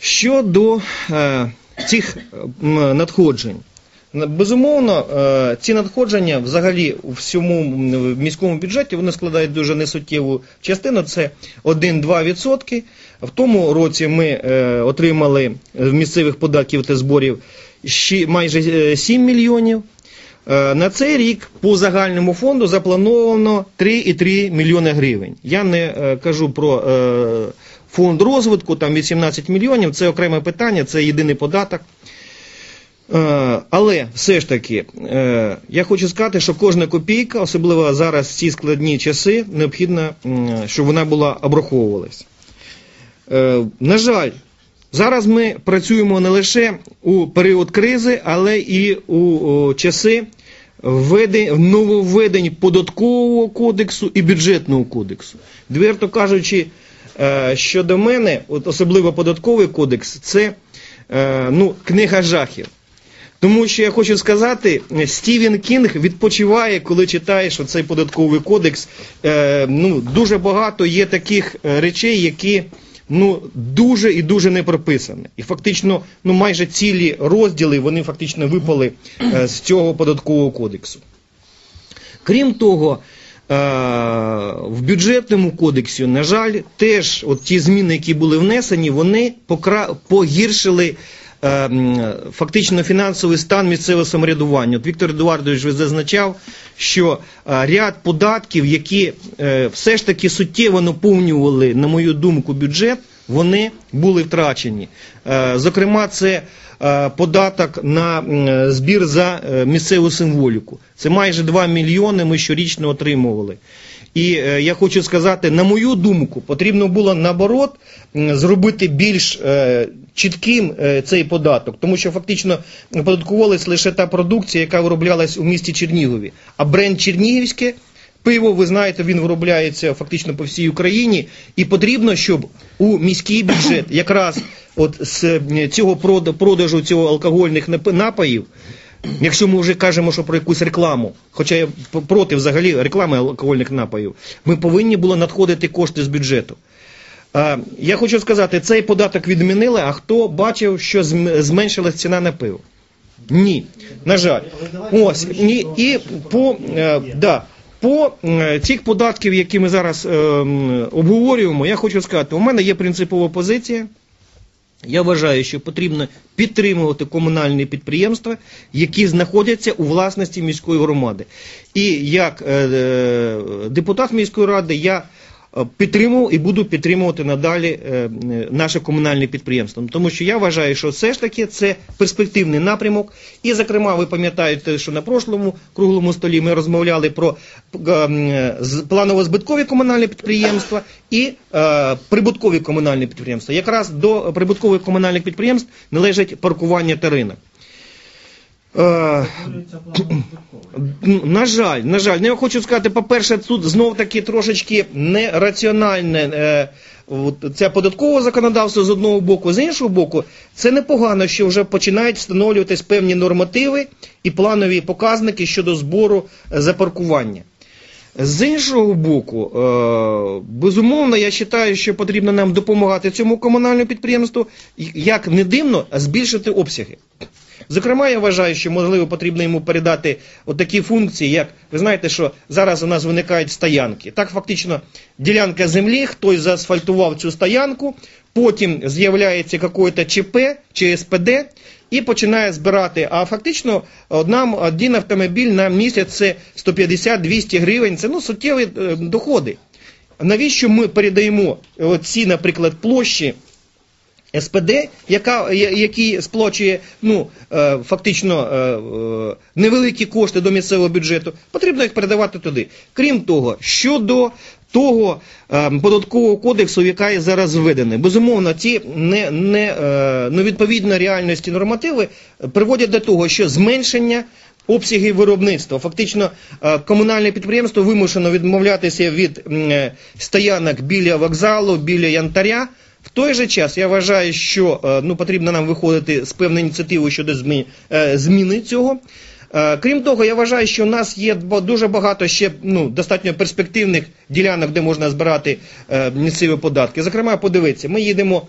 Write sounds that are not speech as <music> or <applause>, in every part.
Щодо е, цих надходжень. Безумовно, е, ці надходження взагалі у всьому міському бюджеті вони складають дуже несуттєву частину, це 1-2%. В тому році ми е, отримали з місцевих податків та зборів майже е, 7 мільйонів. Е, На цей рік по загальному фонду заплановано 3,3 мільйони гривень. Я не кажу про фонд розвитку, там 18 мільйонів, це окреме питання, це єдиний податок. Е, Але все ж таки, е, я хочу сказати, що кожна копійка, особливо зараз в ці складні часи, необхідно, щоб вона була обраховувалась. Е, На жаль, зараз ми працюємо не лише у період кризи, але і у часи нововведень податкового кодексу і бюджетного кодексу. Відверто кажучи, щодо мене, от особливо податковий кодекс, це е, ну, книга жахів. Тому що я хочу сказати, Стівен Кінг відпочиває, коли читаєш оцей податковий кодекс. Е, ну, дуже багато є таких е, речей, які ну, дуже і дуже не прописані. І фактично, ну, майже цілі розділи вони фактично випали е, з цього податкового кодексу. Крім того, е, в бюджетному кодексі, на жаль, теж от ті зміни, які були внесені, вони погіршили е, фактично фінансовий стан місцевого самоврядування. От Віктор Едуардович ви зазначав, що е, ряд податків, які е, все ж таки суттєво наповнювали, на мою думку, бюджет, вони були втрачені. Е, Зокрема, це е, податок на збір за е, місцеву символіку. Це майже 2 мільйони ми щорічно отримували. І е, я хочу сказати, на мою думку, потрібно було наоборот зробити більш е, чітким е, цей податок, тому що фактично оподаткувалась лише та продукція, яка вироблялась у місті Чернігові. А бренд Чернігівське пиво, ви знаєте, він виробляється фактично по всій Україні, і потрібно, щоб у міський бюджет якраз от з е, цього продажу цього алкогольних нап- напоїв. Якщо ми вже кажемо, що про якусь рекламу, хоча я проти взагалі реклами алкогольних напоїв, ми повинні були надходити кошти з бюджету. Я хочу сказати, цей податок відмінили, а хто бачив, що зменшилась ціна на пиво? Ні, на жаль. Ось ні, і по, е, да, по е, цих податків, які ми зараз е, обговорюємо, я хочу сказати, у мене є принципова позиція. Я вважаю, що потрібно підтримувати комунальні підприємства, які знаходяться у власності міської громади. І як е, е, депутат міської ради я підтримував і буду підтримувати надалі е, е, наше комунальне підприємство. Тому що я вважаю, що все ж таки це перспективний напрямок. І, зокрема, ви пам'ятаєте, що на прошлому круглому столі ми розмовляли про е, планово-збиткові комунальні підприємства і е, прибуткові комунальні підприємства. Якраз до прибуткових комунальних підприємств належить паркування та ринок. Е, На жаль, на жаль, ну, я хочу сказати, по-перше, тут знов таки трошечки нераціональне е, от, це податкове законодавство з одного боку, з іншого боку, це непогано, що вже починають встановлюватись певні нормативи і планові показники щодо збору е, за паркування. З іншого боку, е, безумовно, я вважаю, що потрібно нам допомагати цьому комунальному підприємству, як не дивно, збільшити обсяги. Зокрема, я вважаю, що можливо потрібно йому передати такі функції, як ви знаєте, що зараз у нас виникають стоянки. Так, фактично, ділянка землі, хтось заасфальтував цю стоянку, потім з'являється якесь ЧП чи СПД і починає збирати. А фактично нам один автомобіль на місяць це 150-200 гривень, це ну, суттєві е, доходи. Навіщо ми передаємо ці, наприклад, площі? СПД, яка, який сплачує ну, е, фактично е, е, невеликі кошти до місцевого бюджету, потрібно їх передавати туди. Крім того, щодо того податкового кодексу, який зараз введений, безумовно, ці не, не, невідповідно реальності нормативи приводять до того, що зменшення обсяги виробництва. Фактично, комунальне підприємство вимушено відмовлятися від стоянок біля вокзалу, біля янтаря. В той же час я вважаю, що е, ну, потрібно нам виходити з певної ініціативи щодо е, зміни цього. Е, Крім того, я вважаю, що у нас є дуже багато ще ну, достатньо перспективних ділянок, де можна збирати місцеві податки. Зокрема, подивіться, ми їдемо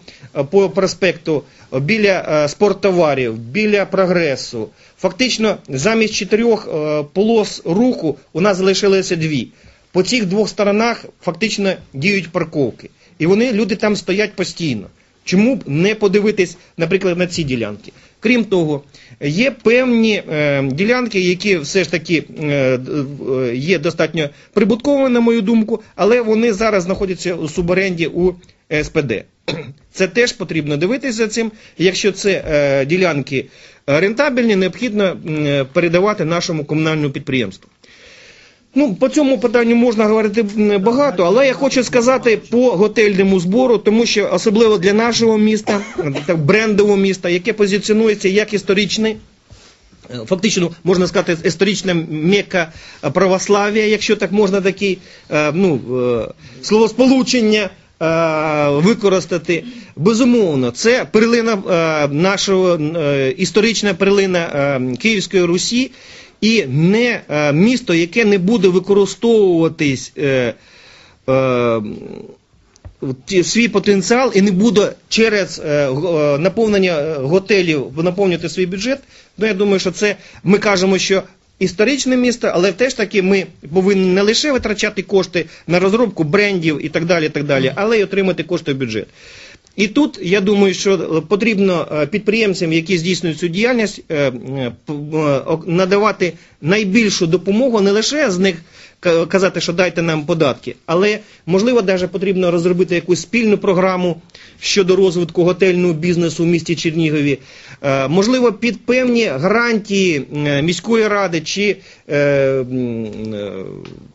по проспекту біля спорттоварів, біля прогресу. Фактично, замість чотирьох полос руху у нас залишилося дві. По цих двох сторонах фактично діють парковки. І вони, люди там стоять постійно. Чому б не подивитись, наприклад, на ці ділянки? Крім того, є певні е, ділянки, які все ж таки е, е, є достатньо прибутковими, на мою думку, але вони зараз знаходяться у суборенді у СПД. <clears throat> Це теж потрібно дивитися за цим. Якщо це е, ділянки рентабельні, необхідно е, передавати нашому комунальному підприємству. Ну, по цьому питанню можна говорити багато, але я хочу сказати по готельному збору, тому що особливо для нашого міста, так брендового міста, яке позиціонується як історичний. е, Фактично, можна сказати, історична мека православ'я, якщо так можна такі е, ну, е, словосполучення використати. Безумовно, це перлина нашого історична перлина Київської Русі і не е, місто, яке не буде використовуватись. Е, е, свій потенціал і не буде через е, е, наповнення е, готелів наповнювати свій бюджет, ну я думаю, що це ми кажемо, що історичне місто, але теж таки ми повинні не лише витрачати кошти на розробку брендів і так далі, так далі, але й отримати кошти в бюджет. І тут я думаю, що потрібно е, підприємцям, які здійснюють цю діяльність, е, е, надавати найбільшу допомогу, не лише з них казати, що дайте нам податки, але можливо навіть потрібно розробити якусь спільну програму щодо розвитку готельного бізнесу в місті Чернігові. Е, Можливо, під певні гарантії е, міської ради чи е,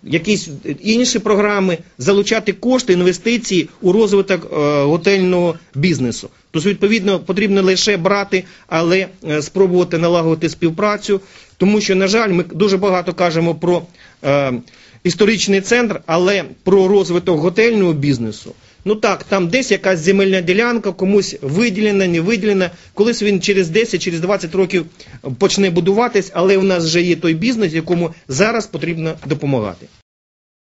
якісь інші програми залучати кошти, інвестиції у розвиток готельного бізнесу. Тобто, відповідно, потрібно лише брати, але спробувати налагодити співпрацю, тому що, на жаль, ми дуже багато кажемо про е, історичний центр, але про розвиток готельного бізнесу. Ну так, там десь якась земельна ділянка, комусь виділена, не виділена. Колись він через 10, через 20 років почне будуватись, але у нас вже є той бізнес, якому зараз потрібно допомагати.